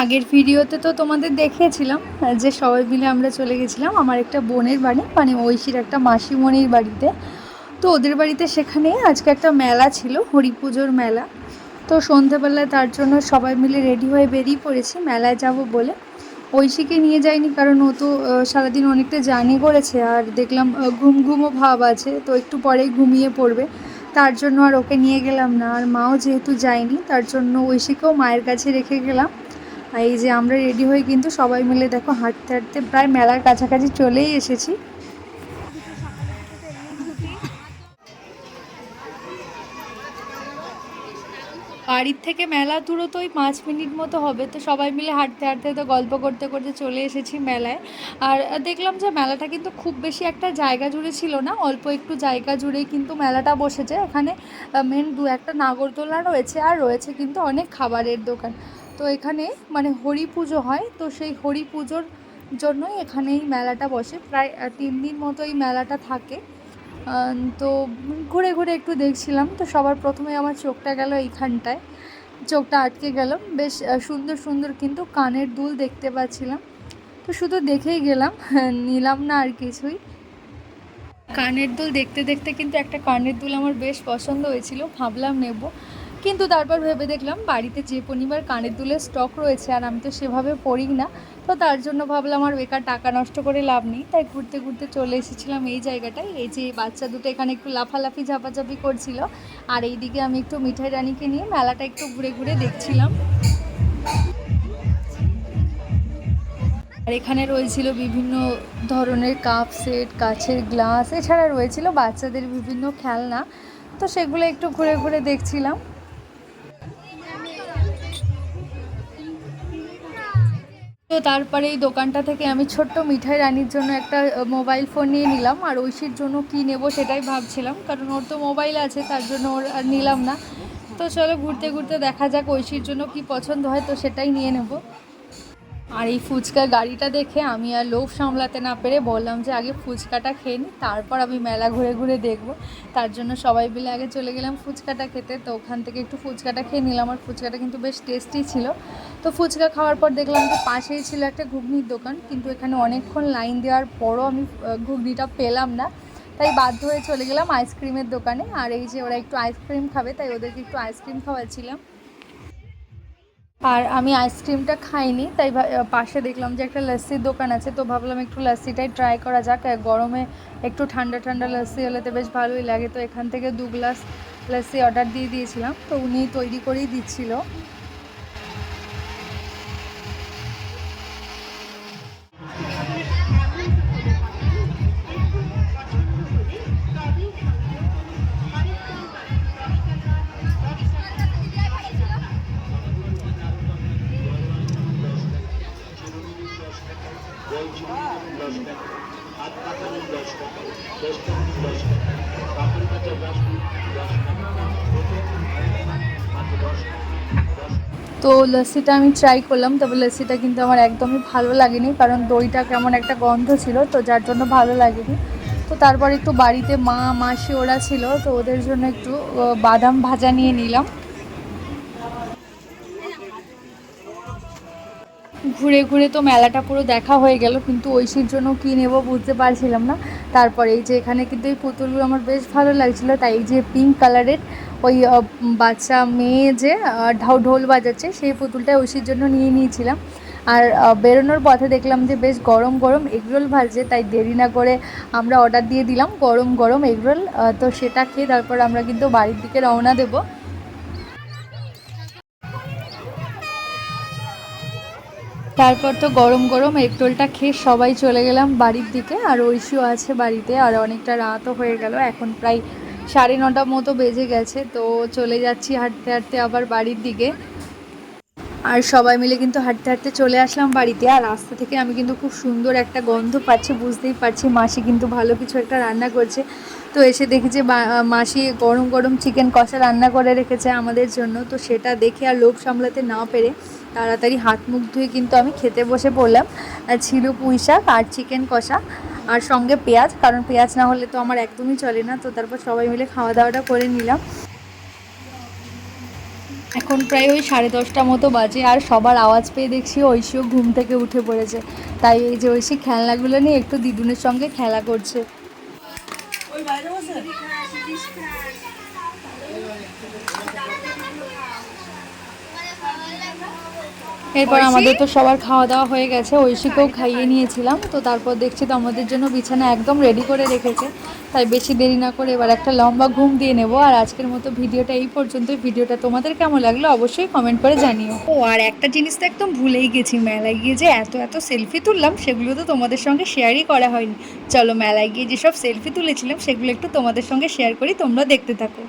আগের ভিডিওতে তো তোমাদের দেখিয়েছিলাম যে সবাই মিলে আমরা চলে গেছিলাম আমার একটা বোনের বাড়ি মানে ঐশীর একটা মাসিমণির বাড়িতে। তো ওদের বাড়িতে সেখানে আজকে একটা মেলা ছিল, হরি পুজোর মেলা। তো সন্ধেবেলায় তার জন্য সবাই মিলে রেডি হয়ে বেরিয়ে পড়েছি, মেলায় যাব বলে। ঐশীকে নিয়ে যাইনি কারণ ও তো সারাদিন অনেকটা জার্নি করেছে আর দেখলাম ঘুম ঘুমও ভাব আছে, তো একটু পরেই ঘুমিয়ে পড়বে। তার জন্য আর ওকে নিয়ে গেলাম না, আর মাও যেহেতু যায়নি, তার জন্য ঐশীকেও মায়ের কাছে রেখে গেলাম। এই যে আমরা রেডি হয়ে কিন্তু সবাই মিলে দেখো হাঁটতে হাঁটতে প্রায় মেলার কাছাকাছি চলেই এসেছি। বাড়ির থেকে মেলা দূরত্ব ওই পাঁচ মিনিট মতো হবে, তো সবাই মিলে হাঁটতে হাঁটতে তো গল্প করতে করতে চলে এসেছি মেলায়। আর দেখলাম যে মেলাটা কিন্তু খুব বেশি একটা জায়গা জুড়ে ছিল না, অল্প একটু জায়গা জুড়েই কিন্তু মেলাটা বসেছে। এখানে মেন দু একটা নাগরদোলা রয়েছে, আর রয়েছে কিন্তু অনেক খাবারের দোকান। তো এখানে মানে হরি পুজো হয়, তো সেই হরি পুজোর জন্যই এখানে এই মেলাটা বসে। প্রায় তিন দিন মতো এই মেলাটা থাকে। তো ঘুরে ঘুরে একটু দেখছিলাম, তো সবার প্রথমে আমার চোখটা গেল এইখানটায়। চোখটা আটকে গেল। বেশ সুন্দর সুন্দর কিন্তু কানের দুল দেখতে পাচ্ছিলাম। তো শুধু দেখেই গেলাম নিলাম না আর কিছুই। কানের দুল দেখতে দেখতে কিন্তু একটা কানের দুল আমার বেশ পছন্দ হয়েছিল, ভাবলাম নেব। কিন্তু তারপর ভেবে দেখলাম বাড়িতে যে পরিমাণ কানের দুলের স্টক রয়েছে আর আমি তো সেভাবে পড়ি না, তো তার জন্য ভাবলাম আর বেকার টাকা নষ্ট করে লাভ নেই। তাই ঘুরতে ঘুরতে চলে এসেছিলাম এই জায়গাটায়। এই যে বাচ্চা দুটো এখানে একটু লাফালাফি ঝাপাঝাপি করছিল। আর এইদিকে আমি একটু মিঠাই রানীকে নিয়ে মেলাটা একটু ঘুরে ঘুরে দেখছিলাম। আর এখানে রয়েছিল বিভিন্ন ধরনের কাপ সেট কাছের গ্লাস, এছাড়া রয়েছিল বাচ্চাদের বিভিন্ন খেলনা। তো সেগুলো একটু ঘুরে ঘুরে দেখছিলাম। তো তারপরে এই দোকানটা থেকে আমি ছোট্ট মিঠাই রানীর জন্য একটা মোবাইল ফোন নিয়ে নিলাম। আর ঐশীর জন্য কি নেব সেটাই ভাবছিলাম, কারণ ওর তো মোবাইল আছে, তার জন্য ওর আর নিলাম না। তো চলো ঘুরতে ঘুরতে দেখা যাক ঐশীর জন্য কি পছন্দ হয়, তো সেটাই নিয়ে নেব। আর এই ফুচকা গাড়িটা দেখে আমি আর লোভ সামলাতে না পেরে বললাম যে আগে ফুচকাটা খেয়ে নিই তারপর আমি মেলা ঘুরে ঘুরে দেখব। তার জন্য সবাই মিলে আগে চলে গেলাম ফুচকাটা খেতে। তো ওখান থেকে একটু ফুচকাটা খেয়ে নিলাম। আর ফুচকাটা কিন্তু বেশ টেস্টি ছিল। তো ফুচকা খাওয়ার পর দেখলাম যে পাশেই ছিল একটা ঘুগনির দোকান। কিন্তু এখানে অনেকক্ষণ লাইন দেওয়ার পরও আমি ঘুগনিটা পেলাম না। তাই বাধ্য হয়ে চলে গেলাম আইসক্রিমের দোকানে। আর এই যে ওরা একটু আইসক্রিম খাবে, তাই ওদেরকে একটু আইসক্রিম খাওয়াচ্ছিলাম। আর আমি আইসক্রিমটা খাইনি, তাই পাশে দেখলাম যে একটা লস্যির দোকান আছে, তো ভাবলাম একটু লস্যিটাই ট্রাই করা যাক। গরমে একটু ঠান্ডা ঠান্ডা লস্যি হলে তো বেশ ভালোই লাগে, তো এখান থেকে দু গ্লাস লস্যি অর্ডার দিয়ে দিয়েছিলাম, তো উনি তৈরি করেই দিচ্ছিল। তো লস্যিটা আমি ট্রাই করলাম, তবে লস্যিটা কিন্তু আমার একদমই ভালো লাগেনি, কারণ দইটা কেমন একটা গন্ধ ছিল, তো যার জন্য ভালো লাগেনি। তো তারপর একটু বাড়িতে মা, মাসি ওরা ছিল, তো ওদের জন্য একটু বাদাম ভাজা নিয়ে নিলাম। ঘুরে ঘুরে তো মেলাটা পুরো দেখা হয়ে গেল, কিন্তু ঐশীর জন্য কী নেব বুঝতে পারছিলাম না। তারপরে এই যে এখানে কিন্তু এই পুতুলগুলো আমার বেশ ভালো লাগছিল। তাই এই যে পিঙ্ক কালারের ওই বাচ্চা মেয়ে যে ঢোল বাজাচ্ছে, সেই পুতুলটা ঐশীর জন্য নিয়ে নিয়েছিলাম। আর বেরোনোর পথে দেখলাম যে বেশ গরম গরম এগরোল ভাজছে, তাই দেরি না করে আমরা অর্ডার দিয়ে দিলাম গরম গরম এগরোল। তো সেটা খেয়ে তারপর আমরা কিন্তু বাড়ির দিকে রওনা দেবো। তারপর তো গরম গরম, এগরোলটা খেয়ে সবাই চলে গেলাম বাড়ির দিকে। আর ঐশিও আছে বাড়িতে, আর অনেকটা রাতও হয়ে গেল, এখন প্রায় সাড়ে নটা মতো বেজে গেছে, তো চলে যাচ্ছি হাঁটতে হাঁটতে আবার বাড়ির দিকে। আর সবাই মিলে কিন্তু হাঁটতে হাঁটতে চলে আসলাম বাড়িতে। আর রাস্তা থেকে আমি কিন্তু খুব সুন্দর একটা গন্ধ পাচ্ছি, বুঝতেই পারছি মাসি কিন্তু ভালো কিছু একটা রান্না করছে। তো এসে দেখি যে মাসি গরম গরম চিকেন কষা রান্না করে রেখেছে আমাদের জন্য। তো সেটা দেখে আর লোভ সামলাতে না পেরে তাড়াতাড়ি হাত মুখ ধুয়ে কিন্তু আমি খেতে বসে পড়লাম। ছিল পুঁই শাক আর চিকেন কষা আর সঙ্গে পেঁয়াজ, কারণ পেঁয়াজ না হলে তো আমার একদমই চলে না। তো তারপর সবাই মিলে খাওয়া দাওয়াটা করে নিলাম। এখন প্রায় ওই সাড়ে দশটা মতো বাজে আর সবার আওয়াজ পেয়ে দেখছি ঐশীও ঘুম থেকে উঠে পড়েছে। তাই এই যে ঐশী খেলনাগুলো নিয়ে একটু দিদুনের সঙ্গে খেলা করছে। এরপর আমাদের তো সবার খাওয়া দাওয়া হয়ে গেছে ঐশীকেও খাইয়ে নিয়েছিলাম। তো তারপর দেখছি তো আমাদের জন্য বিছানা একদম রেডি করে রেখেছে। তাই বেশি দেরি না করে এবার একটা লম্বা ঘুম দিয়ে নেব। আর আজকের মতো ভিডিওটা এই পর্যন্তই। ভিডিওটা তোমাদের কেমন লাগল অবশ্যই কমেন্ট করে জানিও। ও আর একটা জিনিস তো একদম ভুলেই গেছি। মেলায় গিয়ে যে এত এত সেলফি তুললাম সেগুলো তো তোমাদের সঙ্গে শেয়ারই করা হয়নি। চলো মেলায় গিয়ে যেসব সেলফি তুলেছিলাম সেগুলো একটু তোমাদের সঙ্গে শেয়ার করি তোমরা দেখতে থাকো।